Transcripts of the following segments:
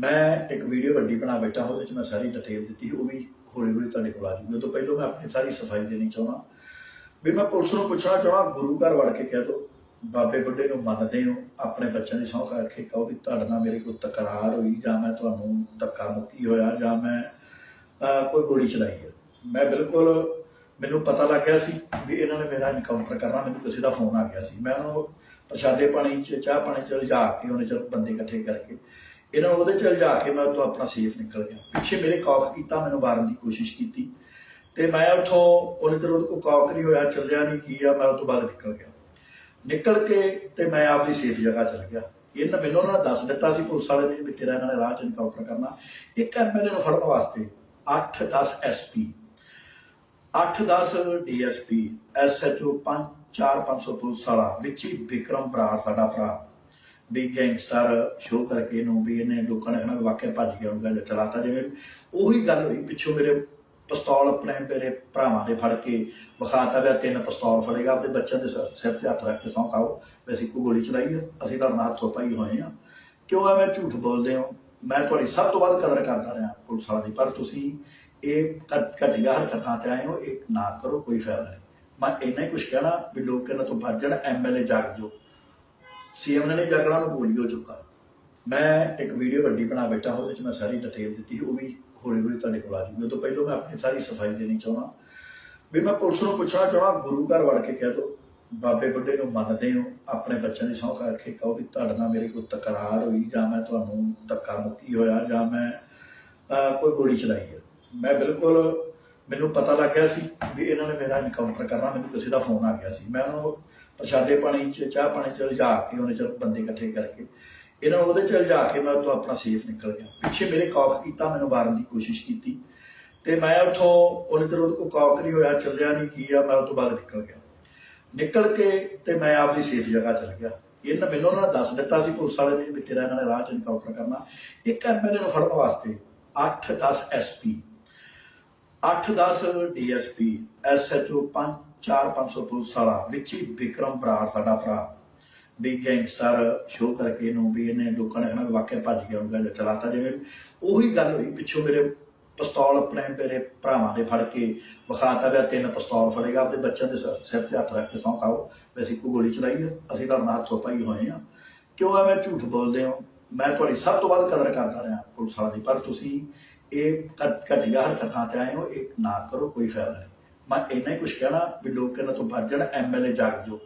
ਮੈਂ ਇੱਕ ਵੀਡੀਓ ਵੱਡੀ ਬਣਾ ਬੈਠਾ ਉਹਦੇ ਵਿੱਚ ਮੈਂ ਸਾਰੀ ਡਿਟੇਲ ਦਿੱਤੀ ਉਹ ਵੀ ਹੌਲੀ ਹੌਲੀ ਤੁਹਾਡੇ ਕੋਲ ਆ ਜੂਗੀ ਉਹ ਤੋਂ ਪਹਿਲਾਂ ਮੈਂ ਆਪਣੀ ਸਾਰੀ ਸਫ਼ਾਈ ਦੇਣੀ ਚਾਹੁੰਦਾ ਵੀ ਮੈਂ ਪੁਲਿਸ ਨੂੰ ਪੁੱਛਣਾ ਚਾਹੁੰਦਾ ਗੁਰੂ ਘਰ ਵੜ ਕੇ ਕਹਿ ਦੋ, ਬਾਬੇ ਬੁੱਢੇ ਨੂੰ ਮੰਨਦੇ ਹੋ, ਆਪਣੇ ਬੱਚਿਆਂ ਦੀ ਸਹੁੰ ਕਰਕੇ ਕਹੋ ਵੀ ਤੁਹਾਡੇ ਨਾਲ ਮੇਰੀ ਕੋਈ ਤਕਰਾਰ ਹੋਈ, ਜਾਂ ਮੈਂ ਤੁਹਾਨੂੰ ਧੱਕਾ ਮੁੱਕੀ ਹੋਇਆ, ਜਾਂ ਮੈਂ ਕੋਈ ਗੋਲੀ ਚਲਾਈ ਹੈ। ਮੈਂ ਬਿਲਕੁਲ, ਮੈਨੂੰ ਪਤਾ ਲੱਗ ਗਿਆ ਸੀ ਵੀ ਇਹਨਾਂ ਨੇ ਮੇਰਾ ਇਨਕਾਊਂਟਰ ਕਰਨਾ, ਮੈਨੂੰ ਕਿਸੇ ਦਾ ਫੋਨ ਆ ਗਿਆ ਸੀ। ਮੈਂ ਉਹਨੂੰ ਪ੍ਰਸ਼ਾਦੇ ਪਾਣੀ ਚ, ਚਾਹ ਪਾਣੀ ਚ ਲਿਜਾ ਕੇ ਉਹਨੇ ਚਲ ਬੰਦੇ ਇਕੱਠੇ ਕਰਕੇ ਇਹਨਾਂ ਉਹਦੇ ਚ ਲਿਜਾ ਕੇ ਮੈਂ ਉੱਥੋਂ ਆਪਣਾ ਸੇਫ ਨਿਕਲ ਗਿਆ। ਪਿੱਛੇ ਮੇਰੇ ਕੌਕ ਕੀਤਾ, ਮੈਨੂੰ ਮਾਰਨ ਦੀ ਕੋਸ਼ਿਸ਼ ਕੀਤੀ। ਤੇ ਮੈਂ ਉੱਥੋਂ ਉਹਨੇ ਚਿਰ ਉਹਦੇ ਕੋਲ ਕੌਕ ਨਹੀਂ ਹੋਇਆ, ਚੱਲਿਆ ਨਹੀਂ, ਕੀ ਆ, ਮੈਂ ਉਹ ਬਾਅਦ ਨਿਕਲ ਗਿਆ। ਨਿਕਲ ਕੇ ਤੇ ਮੈਂ ਆਪਣੀ ਸੇਫ ਜਗ੍ਹਾ ਚਲ ਗਿਆ। ਇਹਨਾਂ ਮੈਨੂੰ ਉਹਨਾਂ ਨੇ ਦੱਸ ਦਿੱਤਾ ਸੀ, ਪੁਲਿਸ ਵਾਲੇ ਨੇ ਵੀ ਤੇਰਾ ਇਹਨਾਂ ਨੇ ਰਾਹ ਚ ਇਨਕਾਊਂਟਰ ਕਰਨਾ। ਇੱਕ ਐਮਐਲਏ ਨੂੰ ਫੜਨ ਵਾਸਤੇ 8-10 ਐਸਪੀ 8-10 ਡੀਐਸਪੀ ਐਸਐਚਓ 5-4-500 ਪੁਲਿਸ ਵਾਲਾ, ਵਿੱਚ ਹੀ ਵਿਕਰਮ ਬਰਾੜ ਸਾਡਾ ਭਰਾ। ਵੀ ਗੈਂਗਸਟਰ ਸ਼ੋਅ ਕਰਕੇ ਇਹਨੂੰ ਵੀ ਇਹਨੇ ਲੋਕਾਂ ਨੇ ਕਹਿਣਾ ਵਾਕਿਆ ਭੱਜ ਗਿਆ ਉਹਨੂੰ ਗੱਲ ਚਲਾਤਾ ਜਿਵੇਂ ਉਹੀ ਗੱਲ ਹੋਈ, ਪਿੱਛੋਂ ਮੇਰੇ ਪਿਸਤੌਲ ਆਪਣੇ ਮੇਰੇ ਭਰਾਵਾਂ ਦੇ ਫੜ ਕੇ ਵਿਖਾਤਾ ਗਿਆ ਤਿੰਨ ਪਿਸਤੌਲ ਫੜੇਗਾ ਆਪਣੇ ਬੱਚਿਆਂ ਦੇ ਸਿਰ- ਤੇ ਹੱਥ ਰੱਖ ਕੇ ਸੌਂ ਖਾਓ, ਵੀ ਅਸੀਂ ਕੋਈ ਗੋਲੀ ਚਲਾਈ ਹੈ ਅਸੀਂ ਤੁਹਾਡੇ ਨਾਲ ਹੱਥੋਂ ਪਾਈ ਹੋਏ ਆ। ਕਿਉਂ ਐਵੇਂ ਝੂਠ ਬੋਲਦੇ ਹੋ? ਮੈਂ ਤੁਹਾਡੀ ਸਭ ਤੋਂ ਵੱਧ ਕਦਰ ਕਰਦਾ ਰਿਹਾ ਪੁਲਿਸ ਵਾਲਿਆਂ ਦੀ, ਪਰ ਤੁਸੀਂ ਇਹ ਘਟ- ਘਟੀਆ ਹਰਕਤਾਂ ਤੇ ਆਏ ਹੋ, ਇਹ ਨਾ ਕਰੋ, ਕੋਈ ਫਾਇਦਾ ਨਹੀਂ। ਮੈਂ ਇੰਨਾ ਹੀ ਕੁਝ ਕਹਿਣਾ ਵੀ ਲੋਕ ਇਹਨਾਂ ਤੋਂ ਬਚ ਜਾਣ ਐਮਐਲਏ ਜਾਗ ਜੋ ਸੀਐਮ ਨੇ ਜਾਗਣਾ ਨੂੰ ਗੋਲੀ ਚੁੱਕਾ। ਮੈਂ ਇੱਕ ਵੀਡੀਓ ਵੱਡੀ ਬਣਾ ਬੈਠਾ, ਉਹਦੇ ਵਿੱਚ ਮੈਂ ਸਾਰੀ ਡਿਟੇਲ ਦਿੱਤੀ, ਉਹ ਵੀ ਹੌਲੀ ਹੌਲੀ ਤੁਹਾਡੇ ਕੋਲ ਆ ਜੂਗੀ। ਉਹ ਤੋਂ ਪਹਿਲਾਂ ਮੈਂ ਆਪਣੀ ਸਾਰੀ ਸਫ਼ਾਈ ਦੇਣੀ ਚਾਹੁੰਦਾ। ਵੀ ਮੈਂ ਪੁਲਿਸ ਨੂੰ ਪੁੱਛਣਾ ਚਾਹੁੰਦਾ, ਗੁਰੂ ਘਰ ਵੜ ਕੇ ਕਹਿ ਦੋ, ਬਾਬੇ ਬੁੱਢੇ ਨੂੰ ਮੰਨਦੇ ਹੋ, ਆਪਣੇ ਬੱਚਿਆਂ ਦੀ ਸਹੁੰ ਕਰਕੇ ਕਹੋ ਵੀ ਤੁਹਾਡੇ ਨਾਲ ਮੇਰੀ ਕੋਈ ਤਕਰਾਰ ਹੋਈ, ਜਾਂ ਮੈਂ ਤੁਹਾਨੂੰ ਧੱਕਾ ਮੁੱਕੀ ਹੋਇਆ, ਜਾਂ ਮੈਂ ਕੋਈ ਗੋਲੀ ਚਲਾਈ ਹੈ। ਮੈਂ ਬਿਲਕੁਲ, ਮੈਨੂੰ ਪਤਾ ਲੱਗ ਗਿਆ ਸੀ ਵੀ ਇਹਨਾਂ ਨੇ ਮੇਰਾ ਇਨਕਾਊਂਟਰ ਕਰਨਾ, ਮੈਨੂੰ ਕਿਸੇ ਦਾ ਫੋਨ ਆ ਗਿਆ ਸੀ। ਮੈਂ ਉਹਨੂੰ ਪ੍ਰਸ਼ਾਦੇ ਪਾਣੀ ਚ, ਚਾਹ ਪਾਣੀ ਚ ਲਿਜਾ ਕੇ ਉਹਨੇ ਚਲ ਬੰਦੇ ਇਕੱਠੇ ਕਰਕੇ, ਇਹਨਾਂ ਉਹਦੇ ਚ ਲਿਜਾ ਕੇ ਮੈਂ ਉੱਥੋਂ ਆਪਣਾ ਸੇਫ ਨਿਕਲ ਗਿਆ। ਪਿੱਛੇ ਮੇਰੇ ਕੌਕ ਕੀਤਾ, ਮੈਨੂੰ ਮਾਰਨ ਦੀ ਕੋਸ਼ਿਸ਼ ਕੀਤੀ ਤੇ ਮੈਂ ਉੱਥੋਂ, ਉਹਨੇ ਚਿਰ ਉਹਦੇ ਕੋਲ ਕੌਕ ਨਹੀਂ ਹੋਇਆ, ਚੱਲਿਆ ਨਹੀਂ, ਕੀ ਮੈਂ ਉਹ ਬਾਅਦ ਨਿਕਲ ਗਿਆ। ਨਿਕਲ ਕੇ ਤੇ ਮੈਂ ਆਪਣੀ ਸੇਫ ਜਗ੍ਹਾ ਚਲ ਗਿਆ। ਇਹਨਾਂ ਮੈਨੂੰ ਉਹਨਾਂ ਨੇ ਦੱਸ ਦਿੱਤਾ ਸੀ, ਪੁਲਿਸ ਵਾਲੇ ਨੇ ਵੀ ਤੇਰਾ ਇਹਨਾਂ ਨੇ ਰਾਹ ਚ ਇਨਕਾਊਂਟਰ ਕਰਨਾ। ਇੱਕ ਐਮਐਲਏ ਨੂੰ ਫੜਨ ਵਾਸਤੇ 8-10 ਐਸਪੀ 8-10 ਡੀਐਸਪੀ ਐਸਐਚਓ 5-4-500 ਪੁਲਿਸ ਵਾਲਾ, ਵਿੱਚ ਹੀ ਵਿਕਰਮ ਬਰਾੜ ਸਾਡਾ ਭਰਾ, ਵੀ ਗੈਂਗਸਟਰ ਸ਼ੋਅ ਕਰਕੇ ਇਹਨੂੰ ਵੀ ਇਹਨੇ ਲੋਕਾਂ ਨੇ ਕਹਿਣਾ ਵਾਕਿਆ ਭੱਜ ਗਿਆ, ਉਹਨੂੰ ਗੱਲ ਚਲਾਤਾ ਜਿਵੇਂ ਉਹੀ ਗੱਲ ਹੋਈ, ਪਿੱਛੋਂ ਮੇਰੇ ਪਿਸਤੌਲ ਆਪਣੇ ਮੇਰੇ ਭਰਾਵਾਂ ਦੇ ਫੜ ਕੇ ਵਿਖਾਤਾ ਗਿਆ, ਤਿੰਨ ਪਿਸਤੌਲ ਫੜੇਗਾ ਆਪਣੇ ਬੱਚਿਆਂ ਦੇ ਸਿਰ- ਤੇ ਹੱਥ ਰੱਖ ਕੇ ਸੌਂ ਖਾਓ, ਵੀ ਅਸੀਂ ਕੋਈ ਗੋਲੀ ਚਲਾਈ ਹੈ ਅਸੀਂ ਤੁਹਾਡੇ ਨਾਲ ਹੱਥੋਂ ਪਾਈ ਹੋਏ ਆ। ਕਿਉਂ ਐਵੇਂ ਝੂਠ ਬੋਲਦੇ ਹੋ? ਮੈਂ ਤੁਹਾਡੀ ਸਭ ਤੋਂ ਵੱਧ ਕਦਰ ਕਰਦਾ ਰਿਹਾ ਪੁਲਿਸ ਵਾਲਿਆਂ ਦੀ, ਪਰ ਤੁਸੀਂ ਇਹ ਘਟ- ਘਟੀਆ ਹਰਕਤਾਂ ਤੇ ਆਏ ਹੋ, ਇਹ ਨਾ ਕਰੋ, ਕੋਈ ਫਾਇਦਾ ਨਹੀਂ। ਮੈਂ ਇੰਨਾ ਹੀ ਕੁਝ ਕਹਿਣਾ ਵੀ ਲੋਕ ਇਹਨਾਂ ਤੋਂ ਬਚ ਜਾਣ ਐਮਐਲਏ ਜਾਗ ਜੋ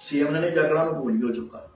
ਸੀਐਮ ਨੇ ਜਾਗਣਾ ਨੂੰ ਗੋਲੀ ਹੋ ਚੁੱਕਾ